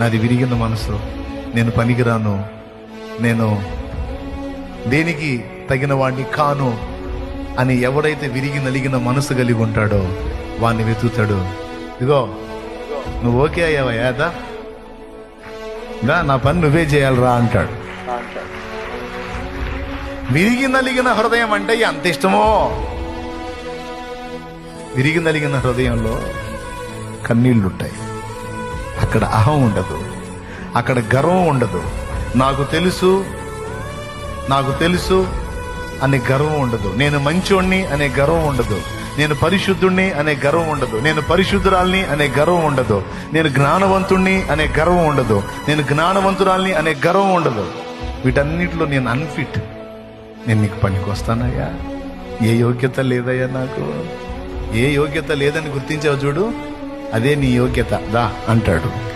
నాది విరిగిన మనసు. నేను పనికిరాను. నేను దేనికి తగిన వాడిని కాను అని ఎవడైతే విరిగి నలిగిన మనసు కలిగి ఉంటాడో వాణ్ణి వెతుకుతాడు. ఇగో నువ్వు ఓకే అయ్యావా యాదా? దా నా పని నువ్వే చేయాలిరా అంటాడు. విరిగి నలిగిన హృదయం అంటే ఎంత ఇష్టమో? విరిగి నలిగిన హృదయంలో కన్నీళ్ళుంటాయి. అక్కడ అహం ఉండదు. అక్కడ గర్వం ఉండదు. నాకు తెలుసు నాకు తెలుసు అనే గర్వం ఉండదు. నేను మంచోణ్ణి అనే గర్వం ఉండదు. నేను పరిశుద్ధుణ్ణి అనే గర్వం ఉండదు. నేను పరిశుద్ధురాల్ని అనే గర్వం ఉండదు. నేను జ్ఞానవంతుణ్ణి అనే గర్వం ఉండదు. నేను జ్ఞానవంతురాల్ని అనే గర్వం ఉండదు. వీటన్నిటిలో నేను అన్ఫిట్ నేను నీకు పనికి వస్తానయ్యా ఏ యోగ్యత లేదయ్యా నాకు? ఏ యోగ్యత లేదని గుర్తించావు చూడు? అదే నీ యోగ్యత. దా అంటాడు.